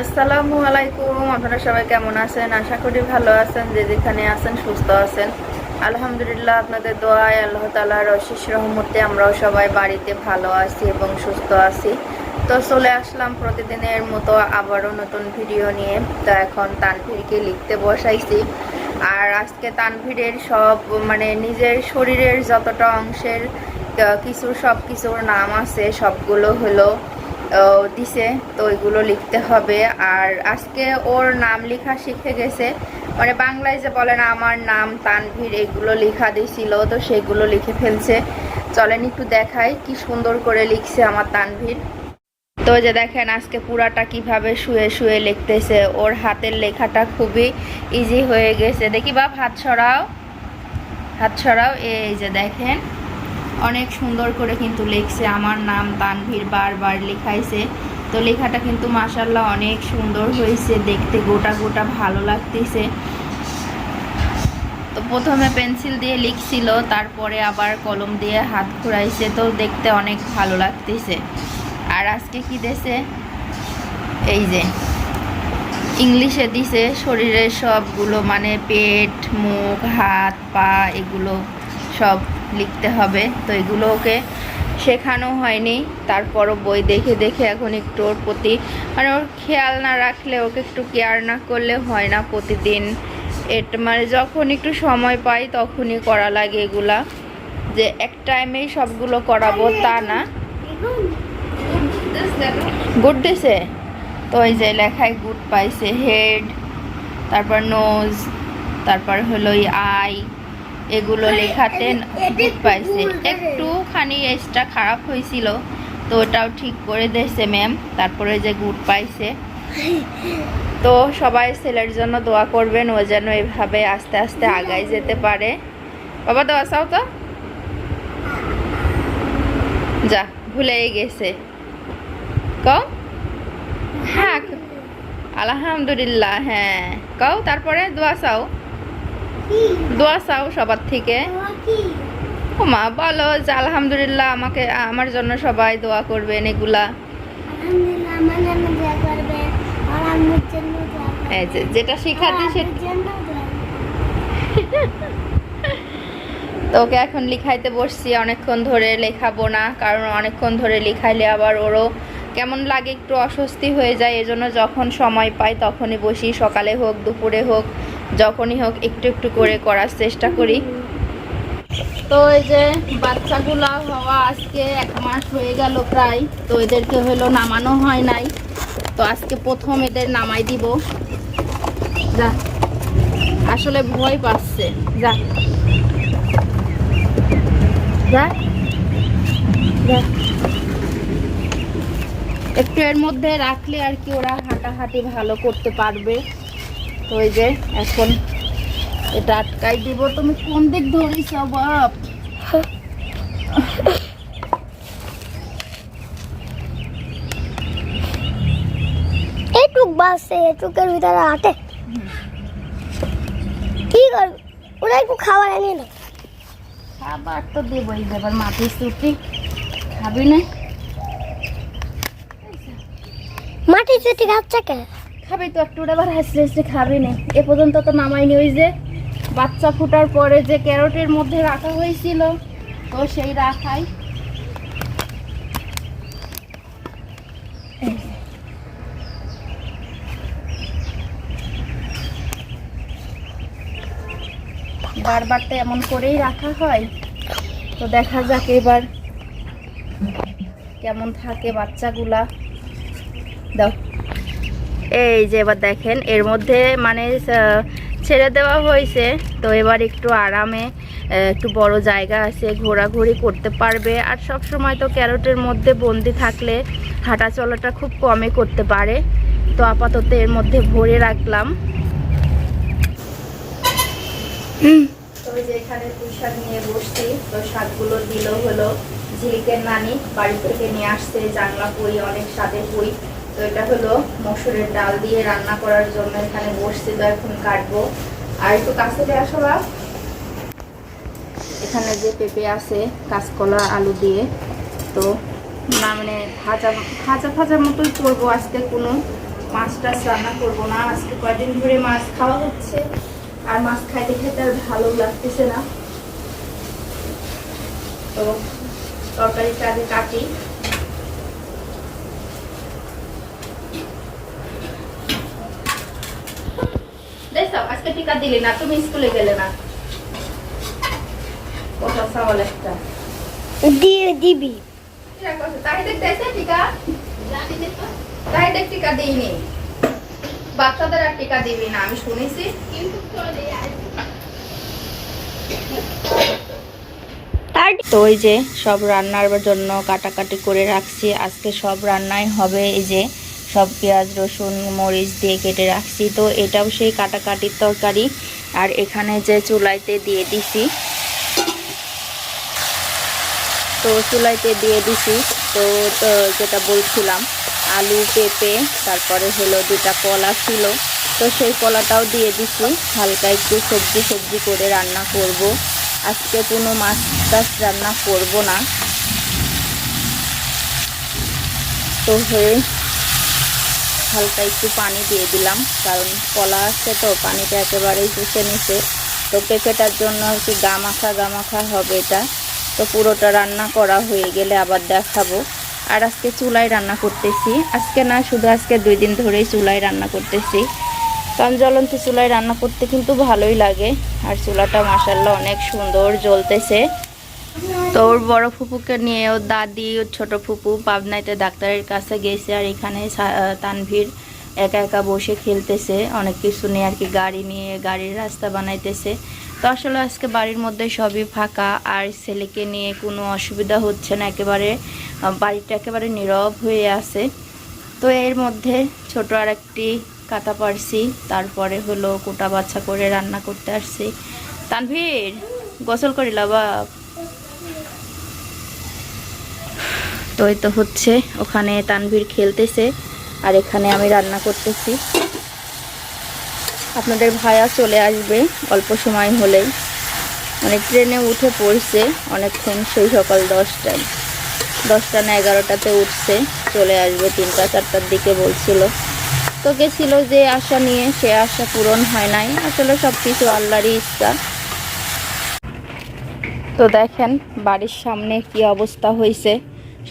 আসসালামু আলাইকুম, আপনারা সবাই কেমন আছেন? আশা করি ভালো আছেন, যে যেখানে আছেন সুস্থ আছেন। আলহামদুলিল্লাহ, আপনাদের দোয়ায় আল্লাহ তালার অশিস রহমতে আমরাও সবাই বাড়িতে ভালো আছি এবং সুস্থ আছি। তো চলে আসলাম প্রতিদিনের মতো আবারও নতুন ভিডিও নিয়ে। তো এখন তানভীরকে লিখতে বসাইছি। আর আজকে তানভীরের সব মানে নিজের শরীরের যতটা অংশের কিছু সব কিছুর নাম আছে, সবগুলো হলো দিছে, তো ওইগুলো লিখতে হবে। আর আজকে ওর নাম লেখা শিখে গেছে। মানে বাংলায় যে বলে না, আমার নাম তানভীর, এগুলো লেখা দিয়েছিল তো সেগুলো লিখে ফেলছে। চলেন একটু দেখাই কি সুন্দর করে লিখছে আমার তানভীর। তো যে দেখেন, আজকে পুরাটা কীভাবে শুয়ে শুয়ে লিখতেছে। ওর হাতের লেখাটা খুবই ইজি হয়ে গেছে। দেখি বাপ, হাত ছড়াও হাত ছড়াও এই যে দেখেন। অনেক সুন্দর করে কিন্তু লিখছে, আমার নাম তানভীর বারবার লেখাইছে। তো লেখাটা কিন্তু মাসাল্লাহ অনেক সুন্দর হয়েছে, দেখতে গোটা গোটা ভালো লাগতেছে। তো প্রথমে পেন্সিল দিয়ে লিখছিল, তারপরে আবার কলম দিয়ে হাত ঘুরাইছে, তো দেখতে অনেক ভালো লাগতেছে। আর আজকে কি দেছে? এই যে, ইংলিশে দিছে, শরীরের সবগুলো মানে পেট, মুখ, হাত, পা, এগুলো সব লিখতে হবে। তো এগুলো ওকে শেখানো হয়নি। তারপরও বই দেখে দেখে এখন একটু ওর প্রতি মানে ওর খেয়াল না রাখলে, ওকে একটু কেয়ার না করলে হয় না প্রতিদিন। এটা মানে যখন একটু সময় পাই তখনই করা লাগে এগুলা। যে এক টাইমেই সবগুলো করাবো তা না। গুড দিছে তো ওই যে লেখায় গুড পাইছে। হেড তারপর নোজ তারপর হলো আই এগুলো লেখাতে গুড পাইছে। একটুখানি এক্সট্রা খারাপ হয়েছিল তো ওটাও ঠিক করে দিয়েছে ম্যাম তারপরে যে গুড পাইছে। তো সবাই ছেলের জন্য দোয়া করবেন ও যেন এভাবে আস্তে আস্তে আগায় যেতে পারে। বাবা দোয়া চাও তো? যা ভুলেই গেছে। কও? হ্যাঁ। আলহামদুলিল্লাহ হ্যাঁ। কও তারপরে দোয়া চাও? দোয়া চাও সবার থেকে। ও মা বলো যে আলহামদুলিল্লাহ আমাকে, আমার জন্য সবাই দোয়া করবেন এগুলা। যেটা শেখাতে সেটা তো ওকে এখন লিখাইতে বসছি অনেকক্ষণ ধরে, লেখাবো না, কারণ অনেকক্ষণ ধরে লিখাইলে আবার ওরও কেমন লাগে একটু অস্বস্তি হয়ে যায়। এজন্য যখন সময় পাই তখনই বসি, সকালে হোক, দুপুরে হোক যখনই হোক একটু একটু করে করার চেষ্টা করি। তো এই যে বাচ্চাগুলা হওয়া আজকে এক মাস হয়ে গেল প্রায়, তো এদেরকে হলো নামানো হয় নাই। তো আজকে প্রথম এদের নামাই দিব। যা। আসলে ভয় পাচ্ছে। যা। যা। একটু এর মধ্যে রাখলে আর কি ওরা হাঁটাহাঁটি ভালো করতে পারবে। তো ওই যে এখন এটা আটকাই দিব। তুমি কোন দিক ধরিস বাপ? এটুক বাসে এটুকের ভিতরে আটে কি করবি? ওরা একটু খাবার এনে না খাবার তো দেবই দেবার মাটি চুটি খাবি না? মাটি চুটি খাচ্ছে কে? খাবি তো, একটু আবার হাসতে হাসতে খাবি না। এ পর্যন্ত তো নামাইনি ওই যে বাচ্চা ফুটার পরে যে ক্যারোটের মধ্যে রাখা হয়েছিল, তো সেই রাখাই। বারবার তো এমন করেই রাখা হয়। তো দেখা যাক এবার কেমন থাকে বাচ্চাগুলা। দাও। এই যে এবার দেখেন, এর মধ্যে মানে ছেড়ে দেওয়া হয়েছে। তো এবার একটু আরামে একটু বড় জায়গা আছে, ঘোরাঘুরি করতে পারবে। আর সব সময় তো ক্যারোটের মধ্যে বন্দি থাকলে হাঁটা চলাটা খুব কমে করতে পারে। তো আপাতত এর মধ্যে ভরে রাখলাম। তো নিয়ে বসছি। তো শাকগুলো দিল হলো ঝিলিকের নানি, বাড়ি থেকে নিয়ে আসছে জানলা পুই অনেক স্বাদের পুই তো এটা হলো মসুরের ডাল দিয়ে রান্না করার জন্য এখানে বসছি তো এখন কাটবো। আর একটু কাছে দিয়ে আসো বাপ। এখানে যে পেঁপে আছে, কাঁচকলা, আলু দিয়ে, তো না মানে ভাজা ভাজা ভাজা মতোই করব। আজকে কোনো মাছ টাছ রান্না করব না। আজকে কয়দিন ধরে মাছ খাওয়া হচ্ছে। আর মাছ খাইতে খেতে আর ভালো লাগতেছে না। তো তরকারিটা আগে কাটি দেখো আজকে টিকা দিলি না তুমি স্কুলে গেলে না। কথা সওয়াল একটা। দিয়ে দিবি। তাই দেখতেছে টিকা? তাই দেখ টিকা দিইনি। বাচ্চাদের আর টিকা দিবি না আমি শুনেছি। তো ওই যে সব রান্নার জন্য কাটাকাটি করে রাখছি আজকে সব রান্নাই হবে এই যে সব পেঁয়াজ, রসুন, মরিচ দিয়ে কেটে রাখছি। তো এটাও সেই কাটাকাটির তরকারি। আর এখানে যে চুলাইতে দিয়ে দিছি, তো চুলাইতে দিয়ে দিছি, তো যেটা বলছিলাম, আলু পেঁপে, তারপরে হলো দুটা কলা ছিল। তো সেই কলাটাও দিয়ে দিছি, হালকা একটু সবজি সবজি করে রান্না করব। আজকে কোনো মাছ টাছ রান্না করব না। তো হয়ে হালকা একটু পানি দিয়ে দিলাম, কারণ কলা আছে তো, পানিটা একেবারেই শুষে নিছে তো পেঁপেটার জন্য কি গামাখা গামাখা হবে এটা। তো পুরোটা রান্না করা হয়ে গেলে আবার দেখাবো। আর আজকে চুলায় রান্না করতেছি। আজকে না, শুধু আজকে দুই দিন ধরেই চুলায় রান্না করতেছি। কারণ জ্বলন্ত চুলায় রান্না করতে কিন্তু ভালোই লাগে। আর চুলাটা মাসাল্লাহ অনেক সুন্দর জ্বলতেছে। তো ওর বড় ফুপুকে নিয়ে ওর দাদি, ওর ছোট ফুপু পাবনাইতে ডাক্তারের কাছে গেছে আর এখানে তানভীর একা একা বসে খেলতেছে। অনেক কিছু নিয়ে আর কি গাড়ি নিয়ে গাড়ির রাস্তা বানাইতেছে। তো আসলে আজকে বাড়ির মধ্যে সবই ফাঁকা। আর ছেলেকে নিয়ে কোনো অসুবিধা হচ্ছে না। একেবারে বাড়িটা একেবারে নীরব হয়ে আছে। তো এর মধ্যে ছোট আর একটি কাটা পারছি। তারপরে হলো কোটা বাচ্চা করে রান্না করতে আসছি। তানভীর, গোসল করিলা বাপ? তো এই তো হচ্ছে, ওখানে তানভীর খেলতেছে, আর এখানে আমি রান্না করতেছি। আপনাদের ভাইয়া চলে আসবে, অল্প সময় হলেই। মানে ট্রেনে উঠে পড়ছে, অনেকক্ষণ সেই সকাল দশটায়। দশটা না এগারোটাতে উঠছে, চলে আসবে তিনটা, চারটার দিকে বলছিল। তো গেছিল যে আশা নিয়ে, সে আশা পূরণ হয় নাই। আসলে সব কিছু আল্লাহরই ইচ্ছা। তো দেখেন, বাড়ির সামনে কি অবস্থা হয়েছে।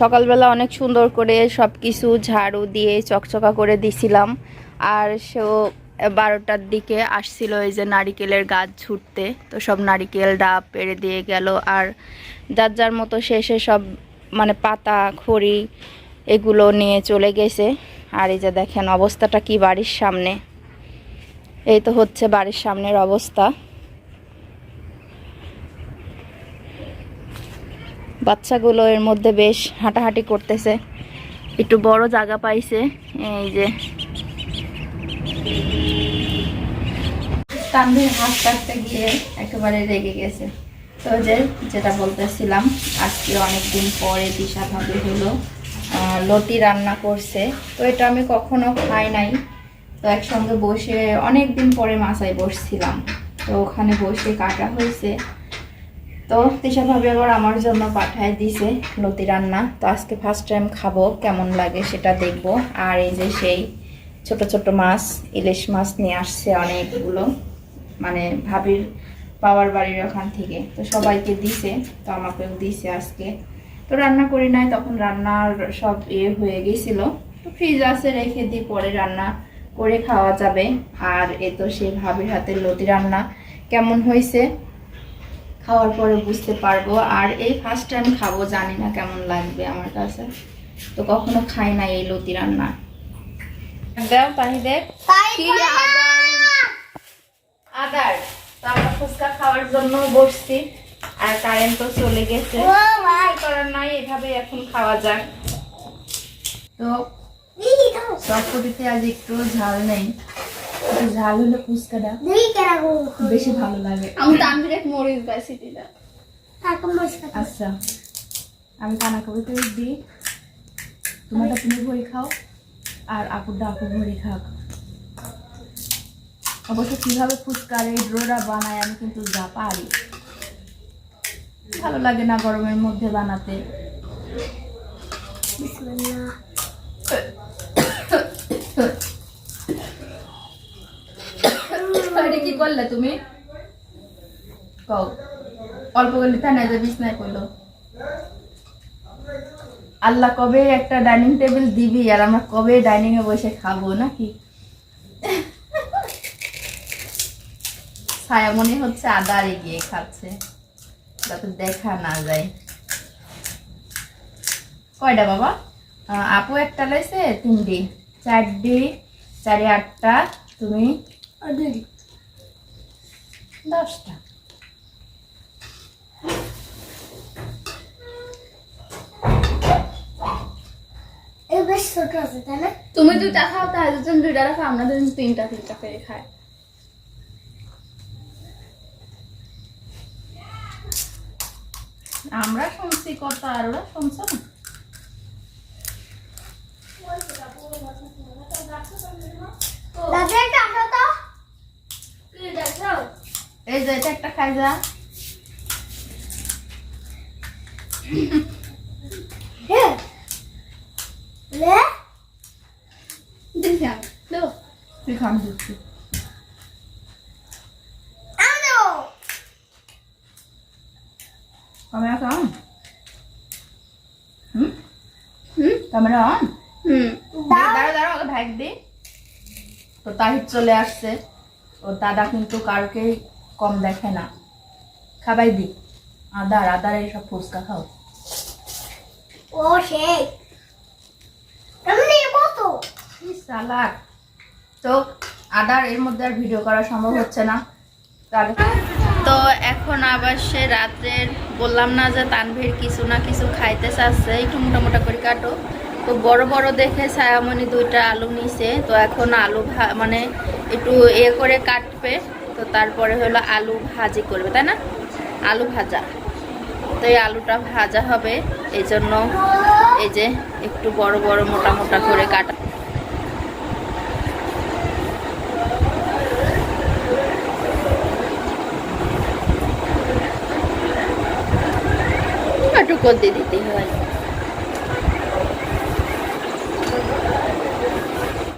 সকালবেলা অনেক সুন্দর করে সব কিছু ঝাড়ু দিয়ে চকচকা করে দিছিলাম। আর সেও বারোটার দিকে আসছিল এই যে নারিকেলের গাছ ছুটতে। তো সব নারিকেল ডাব পেরে দিয়ে গেল। আর যার যার মতো শেষে সব মানে পাতা, খড়ি এগুলো নিয়ে চলে গেছে। আর এই যে দেখেন অবস্থাটা কি বাড়ির সামনে। এই তো হচ্ছে বাড়ির সামনের অবস্থা। বাচ্চাগুলো এর মধ্যে বেশ হাঁটাহাঁটি করতেছে। একটু বড় জায়গা পাইছে, এই যে। তানভীর হাত কাটতে গিয়ে একেবারে রেগে গেছে। তো যে, যেটা বলতেছিলাম, আজকে অনেক দিন পরে দিশা ভাবে হলো লতি রান্না করছে। তো এটা আমি কখনো খাই নাই। তো একসঙ্গে বসে অনেক দিন পরে মাসায় বসছিলাম। তো ওখানে বসে কাটা হয়েছে। তো ভাবে আবার আমার জন্য পাঠায় দিছে লতি রান্না। তো আজকে ফার্স্ট টাইম খাব, কেমন লাগে সেটা দেখব। আর এই যে সেই ছোট ছোট মাছ, ইলিশ মাছ নিয়ে আসছে অনেকগুলো মানে ভাবির পাওয়ার বাড়ির ওখান থেকে। তো সবাইকে দিছে, তো আমাকেও দিছে আজকে। তো রান্না করি নাই, তখন রান্নার সব ইয়ে হয়ে গেছিল। তো ফ্রিজ আছে, রেখে দিই, পরে রান্না করে খাওয়া যাবে। আর এ তো সেই ভাবির হাতের লতি রান্না। কেমন হয়েছে? খাওয়ার পরে বুঝতে পারব। আর এই ফার্স্ট টাইম খাব জানি না কেমন লাগবে আমার কাছে। তো কখনো খাই না এই লতি রান্না। দাও তাহি দেখ আদার? আদার। তো আমরা ফুচকা খাওয়ার জন্য বসছি আর কারেন্ট তো চলে গেছে। করার নাই এভাবে এখন খাওয়া যাক। তো চটপটিতে আজ একটু ঝাল নেই। একটু ঝাল হলে ফুচকাটা বেশি ভালো লাগে আমি তানভীরে মরিচ বেশি দিলাম আচ্ছা আমি কানা কবিতে দিই তোমারটা তুমি ভরি খাও আর আপুরটা আপু ভরি খাক অবশ্য কীভাবে ফুচকার এই ড্রোটা বানায় আমি কিন্তু যা পারি ভালো লাগে না গরমের মধ্যে বানাতে বিসমিল্লাহ কি করলে তুমি? অল্প করলে তা না বিছনায় কইলো আল্লাহ কবে একটা ডাইনিং টেবিল দিবি আর আমরা কবে ডাইনিং এ বসে খাব নাকি? ছায়া মনে হচ্ছে আদারে এগিয়ে খাচ্ছে। যাতে দেখা না যায়। কয়টা বাবা? আপু একটা লাইছে, তিনটি। চারটি, চারি আটটা, তুমি? দশটা। এই বেশ ছোট আছে তাই না? তুমি দুইটা খাও তাই দুজন দুইটা রাখো আমরা দুজন তিনটা তিনটা করে খাই। আমরা শুনছি কথা আর ওরা শুনছো না দাদা একটা আসো তো এই যে এটা একটা খাই যা। দাঁড়া দাঁড়া ওকে ভাগ দে। তো তাহির চলে আসছে। ও দাদা কিন্তু কাউকে কম দেখে না। খাবাই দি। আদার আদার এইসব ফুচকা খাও। ও সেই। নেব তো আদার এর মধ্যে আর ভিডিও করা সম্ভব হচ্ছে না। তাহলে তো এখন আবার সে রাত্রের বললাম না যে তানভীর কিছু না কিছু খাইতে চাচ্ছে। একটু মোটা মোটা করে কাটো। তো বড় বড় দেখে ছায়ামণি দুইটা আলু নিছে। তো এখন আলু ভা- মানে একটু এ করে কাটবে। তো তারপরে হলো আলু ভাজি করবে, তাই না? আলু ভাজা। তো এই আলুটা ভাজা হবে এই জন্য এই যে একটু বড় বড় মোটা মোটা করে কাটা। একটু করে দিয়ে দিতে হয়।